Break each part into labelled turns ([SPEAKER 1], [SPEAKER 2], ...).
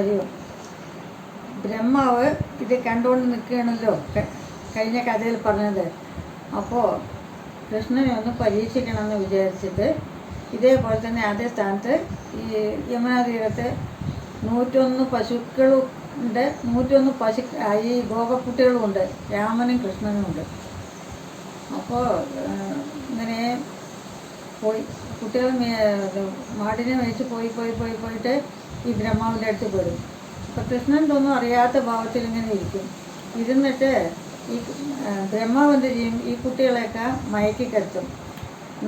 [SPEAKER 1] അറിയോ ബ്രഹ്മാവ് ഇത് കണ്ടുകൊണ്ട് നിൽക്കുകയാണല്ലോ. കഴിഞ്ഞ കഥയിൽ പറഞ്ഞത്. അപ്പോൾ കൃഷ്ണനെ ഒന്ന് പരീക്ഷിക്കണമെന്ന് വിചാരിച്ചിട്ട് ഇതേപോലെ തന്നെ അതേ സ്ഥാനത്ത് ഈ യമുനാ നൂറ്റൊന്ന് പശുക്കളും ഉണ്ട് നൂറ്റൊന്ന് പശു ഈ ഗോപക്കുട്ടികളും ഉണ്ട് രാമനും കൃഷ്ണനും ഉണ്ട് അപ്പോൾ ഇങ്ങനെ പോയി കുട്ടികൾ മാടിനെ മേടിച്ച് പോയി പോയി പോയി പോയിട്ട് ഈ ബ്രഹ്മാവിന്റെ അടുത്ത് പെടും. അപ്പം കൃഷ്ണൻ ഒന്നും അറിയാത്ത ഭാവത്തിൽ ഇങ്ങനെ ഇരിക്കും. ഇരുന്നിട്ട് ഈ ബ്രഹ്മാവ് എന്ത് ചെയ്യും ഈ കുട്ടികളെയൊക്കെ മയക്കി കിടത്തും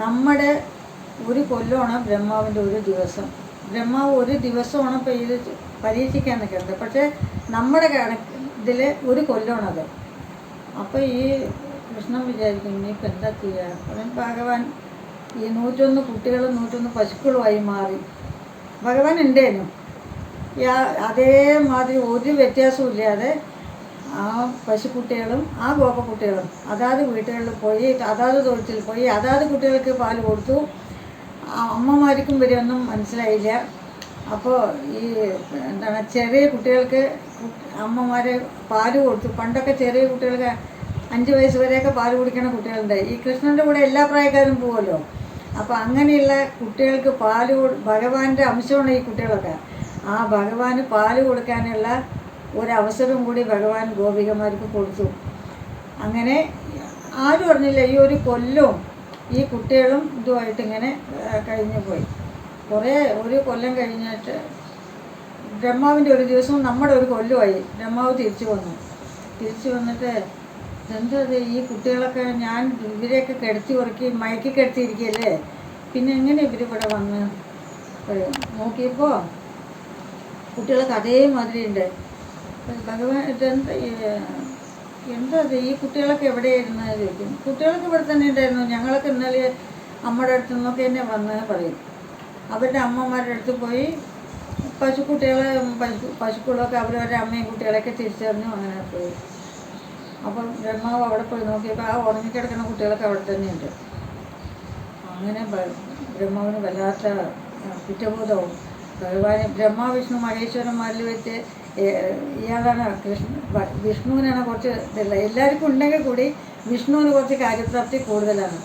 [SPEAKER 1] നമ്മുടെ ഒരു കൊല്ലമാണ് ബ്രഹ്മാവിന്റെ ഒരു ദിവസം. ബ്രഹ്മാവ് ഒരു ദിവസമാണ് ഇപ്പോൾ ഇത് പരീക്ഷിക്കാൻ നിൽക്കുന്നത് പക്ഷേ നമ്മുടെ കണക്ക് ഇതിൽ ഒരു കൊല്ലമാണത് അപ്പോൾ ഈ കൃഷ്ണൻ വിചാരിക്കും ഇനിയിപ്പോൾ എന്താ ചെയ്യുക അപ്പം ഭഗവാൻ ഈ നൂറ്റൊന്ന് കുട്ടികളും നൂറ്റൊന്ന് പശുക്കളുമായി മാറി. ഭഗവാൻ ഉണ്ടേനു. അതേമാതിരി ഒരു വ്യത്യാസവും ഇല്ലാതെ ആ പശുക്കുട്ടികളും ആ ഗോപക്കുട്ടികളും അതാത് വീട്ടുകളിൽ പോയി അതാത് തൊഴുത്തിൽ പോയി അതാത് കുട്ടികൾക്ക് പാൽ കൊടുത്തു. അമ്മമാർക്കും വരെ ഒന്നും മനസ്സിലായില്ല. അപ്പോൾ ഈ എന്താണ് ചെറിയ കുട്ടികൾക്ക് അമ്മമാരെ പാൽ കൊടുത്തു. പണ്ടൊക്കെ ചെറിയ കുട്ടികൾക്ക് അഞ്ച് വയസ്സ് വരെയൊക്കെ പാൽ കുടിക്കുന്ന കുട്ടികളുണ്ട്. ഈ കൃഷ്ണന്റെ കൂടെ എല്ലാ പ്രായക്കാരും പോകുമല്ലോ അപ്പോൾ അങ്ങനെയുള്ള കുട്ടികൾക്ക് പാൽ ഭഗവാന്റെ അംശമാണ് ഈ കുട്ടികളൊക്കെ. ആ ഭഗവാന് പാൽ കൊടുക്കാനുള്ള ഒരവസരം കൂടി ഭഗവാൻ ഗോപികമാർക്ക് കൊടുത്തു. അങ്ങനെ ആരും അറിഞ്ഞില്ല ഈ ഒരു കൊല്ലവും ഈ കുട്ടികളും ഇതുമായിട്ട് ഇങ്ങനെ കഴിഞ്ഞു പോയി. കുറേ ഒരു കൊല്ലം കഴിഞ്ഞിട്ട് ബ്രഹ്മാവിന്റെ ഒരു ദിവസം നമ്മുടെ ഒരു കൊല്ലമായി ബ്രഹ്മാവ് തിരിച്ചു വന്നു. തിരിച്ചു വന്നിട്ട് എന്താ ഇത്? ഈ കുട്ടികളൊക്കെ ഞാൻ ഇവരെയൊക്കെ കിടത്തി ഉറക്കി മയക്കി കിടത്തിയിരിക്കുകയല്ലേ? പിന്നെ എങ്ങനെ ഇവരിവിടെ വന്ന്? നോക്കിയപ്പോൾ കുട്ടികളൊക്കെ അതേമാതിരി ഉണ്ട് ഭഗവാൻ എന്താ അത് ഈ കുട്ടികളൊക്കെ എവിടെയായിരുന്നു ചോദിക്കും. കുട്ടികളൊക്കെ ഇവിടെ തന്നെ ഉണ്ടായിരുന്നു. ഞങ്ങളൊക്കെ ഇന്നലെ അമ്മയുടെ അടുത്ത് നിന്നൊക്കെ തന്നെ വന്ന് പറയും. അവരുടെ അമ്മമാരുടെ അടുത്ത് പോയി പശുക്കുട്ടികളെ പശു പശുക്കളൊക്കെ അവരവരുടെ അമ്മയും കുട്ടികളെയൊക്കെ തിരിച്ചറിഞ്ഞു അങ്ങനെ പോയി. അപ്പം ബ്രഹ്മാവ് അവിടെ പോയി നോക്കിയപ്പോൾ ആ ഉറങ്ങിക്കിടക്കുന്ന കുട്ടികളൊക്കെ അവിടെ തന്നെയുണ്ട് അങ്ങനെ ബ്രഹ്മാവിന് വല്ലാത്ത കുറ്റബോധവും ഭഗവാന് ബ്രഹ്മ വിഷ്ണു മഹേശ്വരന്മാരിൽ വെച്ച് ഇയാളാണ് കൃഷ്ണ വിഷ്ണുവിനാണ് കുറച്ച് ഇതല്ല എല്ലാവർക്കും ഉണ്ടെങ്കിൽ കൂടി വിഷ്ണുവിന് കുറച്ച് കാര്യപ്രാപ്തി കൂടുതലാണ്.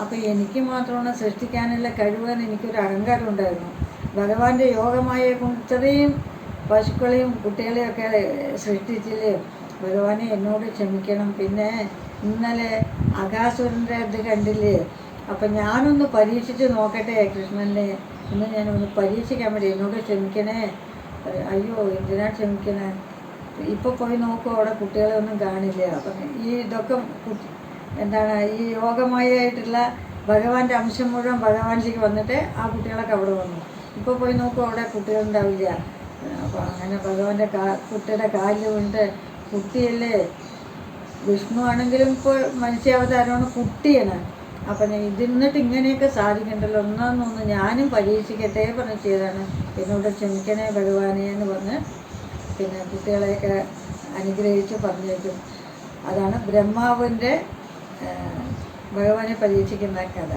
[SPEAKER 1] അപ്പോൾ എനിക്ക് മാത്രമാണ് സൃഷ്ടിക്കാനുള്ള കഴിവെന്ന് എനിക്കൊരു അഹങ്കാരം ഉണ്ടായിരുന്നു. ഭഗവാന്റെ യോഗമായ ഇത്രയും പശുക്കളെയും കുട്ടികളെയൊക്കെ സൃഷ്ടിച്ചില്ലേ ഭഗവാനെ എന്നോട് ക്ഷമിക്കണം. പിന്നെ ഇന്നലെ അകാസുരന്റെ ഇത് കണ്ടില്ലേ? അപ്പം ഞാനൊന്ന് പരീക്ഷിച്ച് നോക്കട്ടെ കൃഷ്ണനെ. ഇന്ന് ഒന്ന് പരീക്ഷിക്കാൻ വേണ്ടി എന്നോട് ക്ഷമിക്കണേ. അയ്യോ എന്തിനാ ക്ഷമിക്കണേ? ഇപ്പോൾ പോയി നോക്കും അവിടെ കുട്ടികളെ ഒന്നും കാണില്ല. അപ്പം ഈ ഇതൊക്കെ എന്താണ് ഈ യോഗമായിട്ടുള്ള ഭഗവാന്റെ അംശം മുഴുവൻ ഭഗവാനിലേക്ക് വന്നിട്ട് ആ കുട്ടികളൊക്കെ അവിടെ വന്നു. ഇപ്പോൾ പോയി നോക്കും അവിടെ കുട്ടികളുണ്ടാവില്ല. അപ്പോൾ അങ്ങനെ ഭഗവാന്റെ കാ കുട്ടിയുടെ കാലിൽ വീണിട്ട് കുട്ടിയല്ലേ? വിഷ്ണു ആണെങ്കിലും ഇപ്പോൾ മനുഷ്യാവതാരമാണ് കുട്ടിയാണ്. അപ്പം ഞാൻ ഇതിന്നിട്ട് ഇങ്ങനെയൊക്കെ സാധിക്കണ്ടല്ലോ. ഒന്നാന്നൊന്ന് ഞാനും പരീക്ഷിക്കട്ടെ പറഞ്ഞ് ചെയ്താണ് എന്നോട് ക്ഷമിക്കണേ ഭഗവാനെ എന്ന് പറഞ്ഞ് പിന്നെ കുട്ടികളെയൊക്കെ അനുഗ്രഹിച്ച് പറഞ്ഞേക്കും. അതാണ് ബ്രഹ്മാവിന്റെ ഭഗവാനെ പരീക്ഷിക്കുന്ന കഥ.